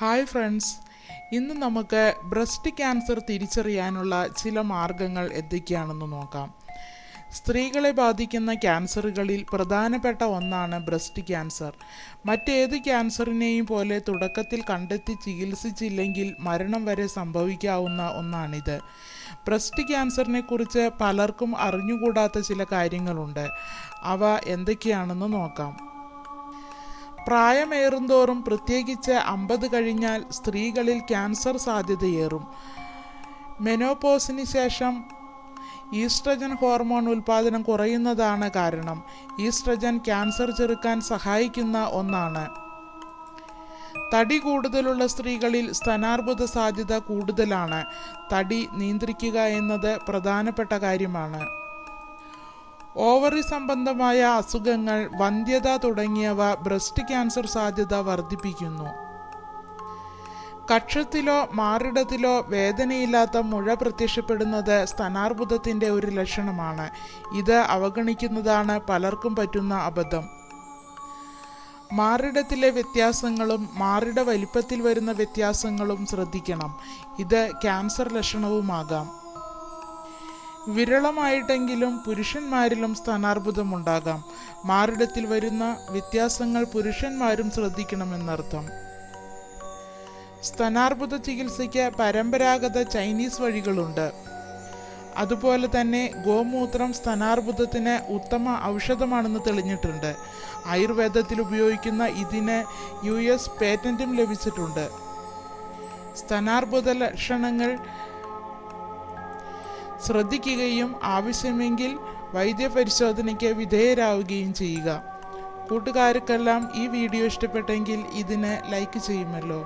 Hi friends. ഇന്ന് നമുക്ക് breast cancer തിരിച്ചറിയാനുള്ള ചില മാർഗങ്ങൾ എന്തൊക്കെയാണെന്ന് നോക്കാം. സ്ത്രീകളെ ബാധിക്കുന്ന ക്യാൻസറുകളിൽ പ്രധാനപ്പെട്ട ഒന്നാണ് ബ്രസ്റ്റ് ക്യാൻസർ. മറ്റേത് ക്യാൻസറിനെയും പോലെ തുടക്കത്തിൽ കണ്ടെത്തി ചികിത്സിച്ചില്ലെങ്കിൽ മരണം വരെ സംഭവിക്കാവുന്ന ഒന്നാണിത്. ബ്രസ്റ്റ് ക്യാൻസറിനെ കുറിച്ച് പലർക്കും അറിഞ്ഞുകൂടാത്ത ചില കാര്യങ്ങളുണ്ട്. അവ എന്തൊക്കെയാണെന്ന് നോക്കാം. പ്രായമേറുന്തോറും പ്രത്യേകിച്ച് അമ്പത് കഴിഞ്ഞാൽ സ്ത്രീകളിൽ ക്യാൻസർ സാധ്യതയേറും. മെനോപോസിന് ശേഷം ഈസ്ട്രജൻ ഹോർമോൺ ഉൽപാദനം കുറയുന്നതാണ് കാരണം. ഈസ്ട്രജൻ ക്യാൻസർ ചെറുക്കാൻ സഹായിക്കുന്ന ഒന്നാണ്. തടി കൂടുതലുള്ള സ്ത്രീകളിൽ സ്തനാർബുദ സാധ്യത കൂടുതലാണ്. തടി നിയന്ത്രിക്കുക എന്നത് പ്രധാനപ്പെട്ട കാര്യമാണ്. ഓവറി സംബന്ധമായ അസുഖങ്ങൾ വന്ധ്യത തുടങ്ങിയവ ബ്രസ്റ്റ് ക്യാൻസർ സാധ്യത വർദ്ധിപ്പിക്കുന്നു. കക്ഷത്തിലോ മാറിടത്തിലോ വേദനയില്ലാത്ത മുഴ പ്രത്യക്ഷപ്പെടുന്നത് സ്തനാർബുദത്തിന്റെ ഒരു ലക്ഷണമാണ്. ഇത് അവഗണിക്കുന്നതാണ് പലർക്കും പറ്റുന്ന അബദ്ധം. മാറിടത്തിലെ വ്യത്യാസങ്ങളും മാറിട വലിപ്പത്തിൽ വരുന്ന വ്യത്യാസങ്ങളും ശ്രദ്ധിക്കണം. ഇത് ക്യാൻസർ ലക്ഷണവുമാകാം. വിരളമായിട്ടെങ്കിലും പുരുഷന്മാരിലും സ്ഥാനാർബുദമുണ്ടാകാം. മാറിടത്തിൽ വരുന്ന വ്യത്യാസങ്ങൾ പുരുഷന്മാരും ശ്രദ്ധിക്കണമെന്നർത്ഥം. സ്തനാർബുദ ചികിത്സയ്ക്ക് പരമ്പരാഗത ചൈനീസ് വഴികളുണ്ട്. അതുപോലെ തന്നെ ഗോമൂത്രം സ്തനാർബുദത്തിന് ഉത്തമ ഔഷധമാണെന്ന് തെളിഞ്ഞിട്ടുണ്ട്. ആയുർവേദത്തിൽ ഉപയോഗിക്കുന്ന ഇതിന് യു എസ് പേറ്റന്റും ലഭിച്ചിട്ടുണ്ട്. സ്തനാർബുദ ലക്ഷണങ്ങൾ ശ്രദ്ധിക്കുകയും ആവശ്യമെങ്കിൽ വൈദ്യപരിശോധനയ്ക്ക് വിധേയരാവുകയും ചെയ്യുക. കൂട്ടുകാർക്കെല്ലാം ഈ വീഡിയോ ഇഷ്ടപ്പെട്ടെങ്കിൽ ഇതിന് ലൈക്ക് ചെയ്യുമല്ലോ.